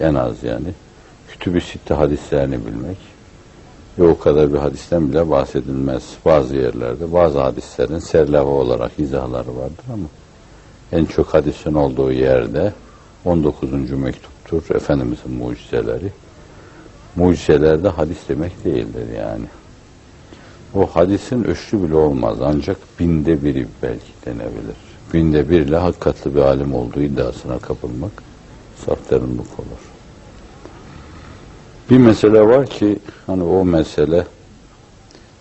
en az yani. Kütüb-i Sitte hadislerini bilmek. Ve o kadar bir hadisten bile bahsedilmez bazı yerlerde. Bazı hadislerin serlava olarak izahları vardır ama en çok hadisin olduğu yerde 19. mektuptur Efendimizin mucizeleri. Mucizelerde hadis demek değildir yani. O hadisin ölçü bile olmaz ancak binde biri belki denebilir. Binde birle hakikatli bir alim olduğu iddiasına kapılmak safterunluk olur. Bir mesele var ki hani o mesele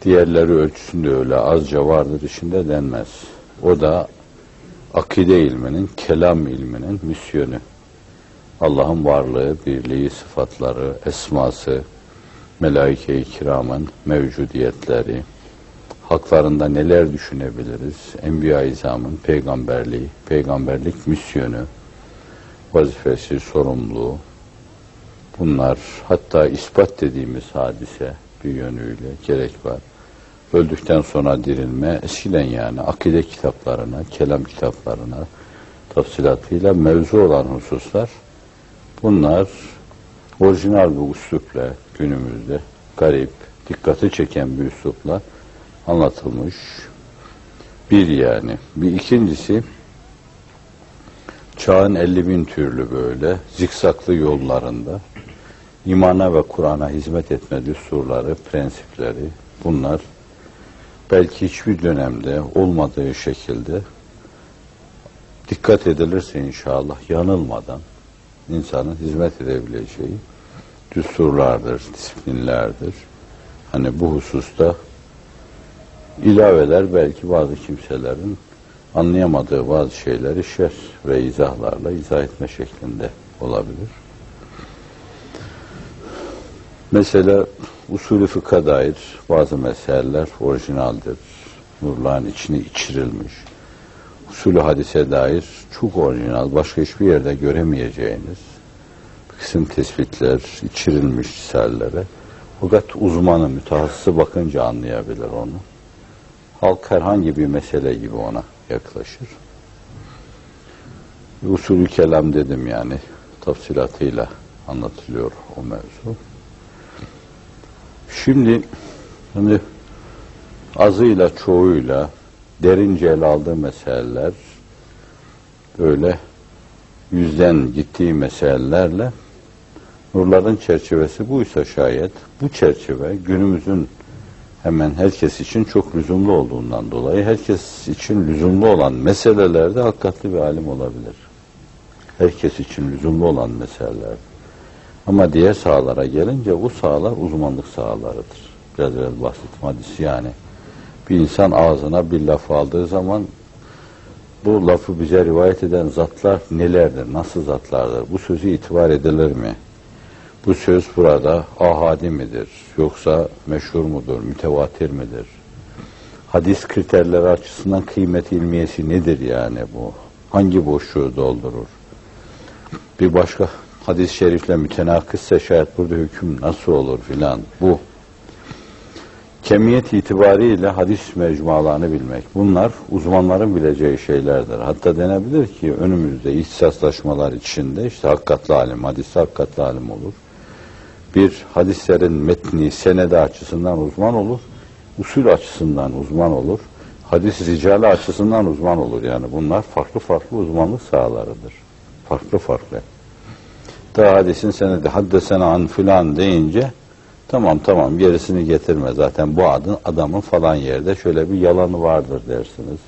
diğerleri ölçüsünde öyle azca vardır içinde denmez. O da akide ilminin, kelam ilminin misyonu. Allah'ın varlığı, birliği, sıfatları, esması, melaike-i kiramın mevcudiyetleri, haklarında neler düşünebiliriz, Enbiya-i İzam'ın peygamberliği, peygamberlik misyonu, vazifesi, sorumluluğu, bunlar hatta ispat dediğimiz hadise bir yönüyle gerek var. Öldükten sonra dirilme eskiden yani akide kitaplarına, kelam kitaplarına tafsilatıyla mevzu olan hususlar bunlar orijinal bir üslupla günümüzde garip, dikkati çeken bir üslupla anlatılmış. Bir yani. Bir ikincisi çağın 50 bin türlü böyle zikzaklı yollarında imana ve Kur'an'a hizmet etme düsturları, prensipleri bunlar belki hiçbir dönemde olmadığı şekilde dikkat edilirse inşallah yanılmadan insanın hizmet edebileceği düsturlardır, disiplinlerdir. Hani bu hususta ilaveler belki bazı kimselerin anlayamadığı bazı şeyleri şer ve izahlarla izah etme şeklinde olabilir. Mesela usulü fıkha dair bazı meseleler orijinaldir. Nurların içine içirilmiş. Usulü hadise dair çok orijinal, başka hiçbir yerde göremeyeceğiniz bir kısım tespitler içirilmiş risallere. Fakat uzmanı, mütehassısı bakınca anlayabilir onu. Halk herhangi bir mesele gibi ona yaklaşır. Usulü kelam dedim yani tafsilatıyla anlatılıyor o mevzu. Şimdi hani azıyla çoğuyla derince ele aldığı meseleler böyle yüzden gittiği meselelerle nurların çerçevesi buysa şayet bu çerçeve günümüzün hemen herkes için çok lüzumlu olduğundan dolayı herkes için lüzumlu olan meselelerde hakikatli bir alim olabilir. Herkes için lüzumlu olan meseleler. Ama diğer sahalara gelince bu sahalar uzmanlık sahalarıdır. Biraz evvel bahsettim yani. Bir insan ağzına bir laf aldığı zaman bu lafı bize rivayet eden zatlar nelerdir, nasıl zatlardır? Bu sözü itibar edilir mi? Bu söz burada ahadi midir? Yoksa meşhur mudur, mütevatir midir? Hadis kriterleri açısından kıymet ilmiyesi nedir yani bu? Hangi boşluğu doldurur? Bir başka hadis-i şerifle mütenakızsa şayet burada hüküm nasıl olur filan bu. Kemiyet itibariyle hadis mecmualarını bilmek. Bunlar uzmanların bileceği şeylerdir. Hatta denebilir ki önümüzde ihtisaslaşmalar içinde işte hakikatli alim, hadis hakikatli alim olur. Bir hadislerin metni, senede açısından uzman olur. Usul açısından uzman olur. Hadis ricali açısından uzman olur. Yani bunlar farklı farklı uzmanlık sahalarıdır. Farklı farklı. Daha hadisin senedi haddesene an filan deyince tamam tamam gerisini getirme zaten bu adın adamın falan yerde şöyle bir yalanı vardır dersiniz.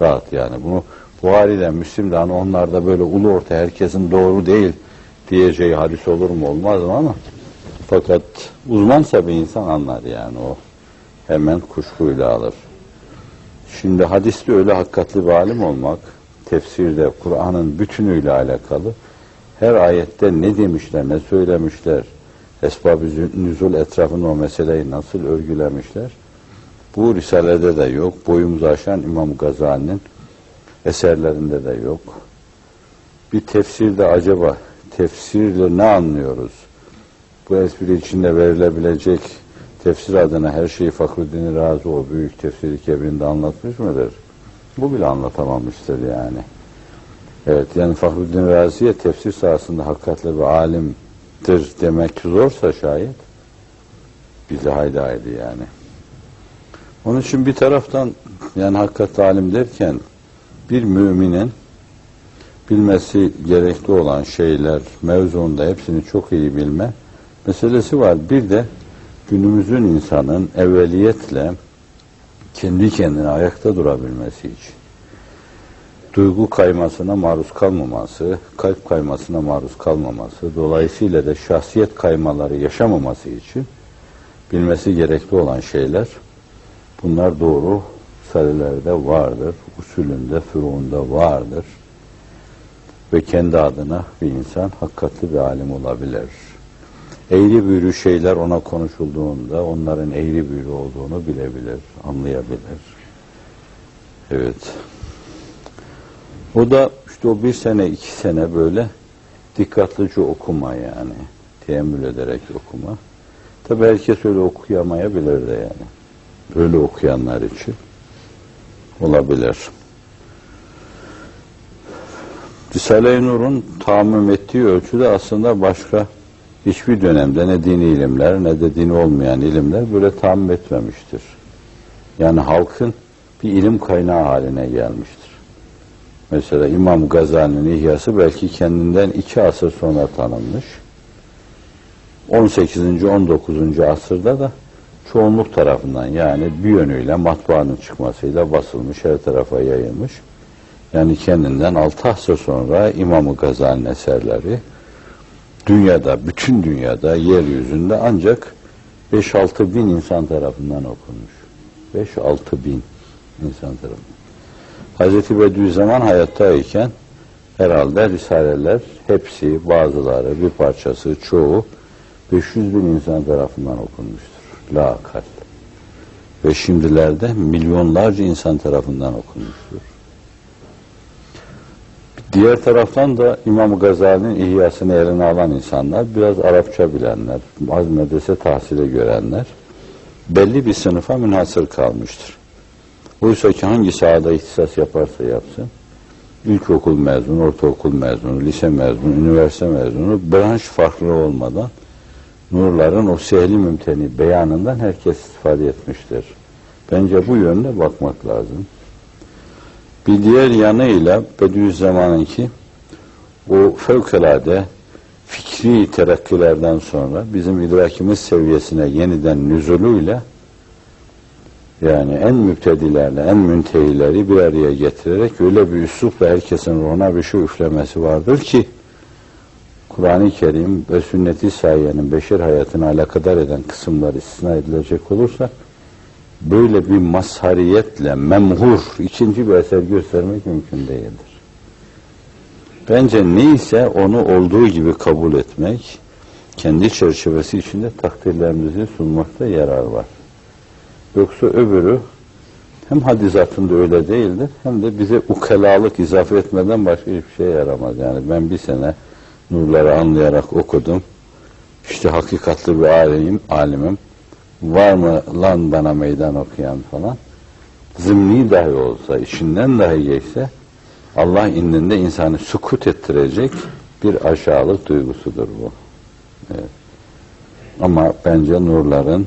Rahat yani bunu Buhari'den, Müslim'den onlarda böyle ulu orta herkesin doğru değil diyeceği hadis olur mu olmaz mı ama fakat uzmansa bir insan anlar yani o hemen kuşkuyla alır. Şimdi hadiste öyle hakikatli bir alim olmak tefsirde Kur'an'ın bütünüyle alakalı her ayette ne demişler, ne söylemişler, esbab-ı nüzul etrafında o meseleyi nasıl örgülemişler. Bu risalede de yok. Boyumuzu aşan İmam Gazali'nin eserlerinde de yok. Bir tefsirde acaba tefsirle ne anlıyoruz? Bu espri içinde verilebilecek tefsir adına her şeyi Fakruddin Razi o büyük tefsiri kebirinde anlatmış mıdır? Bu bile anlatamamıştır yani. Evet yani Fahruddin Razi'ye tefsir sahasında hakikatle bir alim demek zorsa şayet bize haydi yani. Onun için bir taraftan yani hakikat alim derken bir müminin bilmesi gerekli olan şeyler mevzuunda hepsini çok iyi bilme meselesi var. Bir de günümüzün insanın evveliyetle kendi kendine ayakta durabilmesi için duygu kaymasına maruz kalmaması, kalp kaymasına maruz kalmaması, dolayısıyla da şahsiyet kaymaları yaşamaması için bilmesi gerekli olan şeyler bunlar doğru salelerde vardır, usulünde, furuunda vardır ve kendi adına bir insan hakikatli bir alim olabilir. Eğri büğrü şeyler ona konuşulduğunda onların eğri büğrü olduğunu bilebilir, anlayabilir. Evet. O da işte o bir sene, iki sene böyle dikkatlice okuma yani. Teemmül ederek okuma. Tabi herkes öyle okuyamayabilir de yani. Öyle okuyanlar için olabilir. Risale-i Nur'un tahammüm ettiği ölçüde aslında başka hiçbir dönemde ne dini ilimler ne de dini olmayan ilimler böyle tahammüm etmemiştir. Yani halkın bir ilim kaynağı haline gelmiştir. Mesela İmam Gazali'nin İhyası belki kendinden iki asır sonra tanınmış. 18. 19. asırda da çoğunluk tarafından yani bir yönüyle matbaanın çıkmasıyla basılmış, her tarafa yayılmış. Yani kendinden altı asır sonra İmam-ı Gazali'nin eserleri dünyada, bütün dünyada, yeryüzünde ancak 5-6 bin insan tarafından okunmuş. 5-6 bin insan tarafından. Hazreti Bediüzzaman hayattayken herhalde Risaleler hepsi, bazıları, bir parçası, çoğu 500 bin insan tarafından okunmuştur. La akal. Ve şimdilerde milyonlarca insan tarafından okunmuştur. Diğer taraftan da İmam Gazali'nin ihyasını eline alan insanlar, biraz Arapça bilenler, az medrese tahsili görenler, belli bir sınıfa münhasır kalmıştır. Oysa ki hangi sahada ihtisas yaparsa yapsın, ilkokul mezunu, ortaokul mezunu, lise mezunu, üniversite mezunu, branş farklı olmadan nurların o sehli mümteni beyanından herkes istifade etmiştir. Bence bu yönde bakmak lazım. Bir diğer yanıyla Bediüzzaman'ınki o fevkalade fikri terakkilerden sonra bizim idrakimiz seviyesine yeniden nüzuluyla yani en müptedilerle en müntehileri bir araya getirerek öyle bir üslupla herkesin ruhuna bir şey üflemesi vardır ki Kur'an-ı Kerim ve sünnet-i sayyenin beşer hayatını alakadar eden kısımlar istisna edilecek olursa böyle bir mazhariyetle memhur ikinci bir eser göstermek mümkün değildir. Bence neyse onu olduğu gibi kabul etmek, kendi çerçevesi içinde takdirlerimizi sunmakta yarar var. Yoksa öbürü hem hadizatında öyle değildir hem de bize ukalalık izafe etmeden başka hiçbir şey yaramaz. Yani ben bir sene nurları anlayarak okudum. İşte hakikatli bir alimim, alimim. Var mı lan bana meydan okuyan falan. Zımni dahi olsa, içinden dahi geçse Allah indinde insanı sukut ettirecek bir aşağılık duygusudur bu. Evet. Ama bence nurların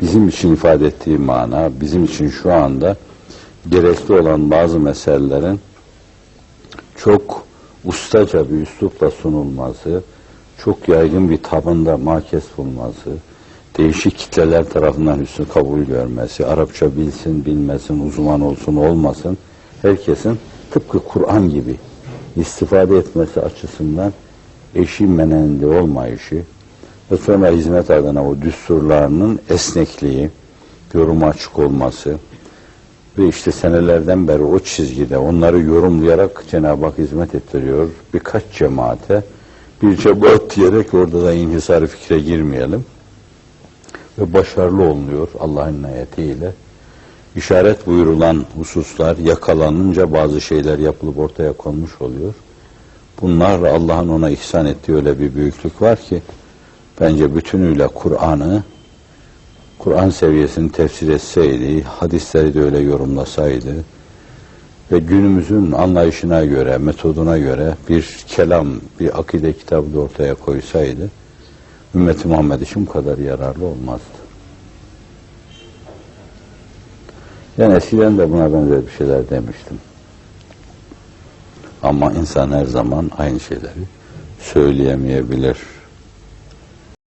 bizim için ifade ettiği mana, bizim için şu anda gerekli olan bazı meselelerin çok ustaca bir üslupla sunulması, çok yaygın bir tabında makes bulması, değişik kitleler tarafından üstün kabul görmesi, Arapça bilsin, bilmesin, uzman olsun, olmasın, herkesin tıpkı Kur'an gibi istifade etmesi açısından eşi menende olmayışı ve sonra hizmet adına o düsturlarının esnekliği, yoruma açık olması ve işte senelerden beri o çizgide onları yorumlayarak Cenab-ı Hak hizmet ettiriyor. Birkaç cemaate bir cemaat diyerek orada da inhisar fikre girmeyelim. Ve başarılı olunuyor Allah'ın ayetiyle. İşaret buyurulan hususlar yakalanınca bazı şeyler yapılıp ortaya konmuş oluyor. Bunlarla Allah'ın ona ihsan ettiği öyle bir büyüklük var ki bence bütünüyle Kur'an'ı Kur'an seviyesini tefsir etseydi, hadisleri de öyle yorumlasaydı ve günümüzün anlayışına göre, metoduna göre bir kelam, bir akide kitabı da ortaya koysaydı, ümmeti Muhammed için bu kadar yararlı olmazdı. Yani eskiden de buna benzer bir şeyler demiştim. Ama insan her zaman aynı şeyleri söyleyemeyebilir.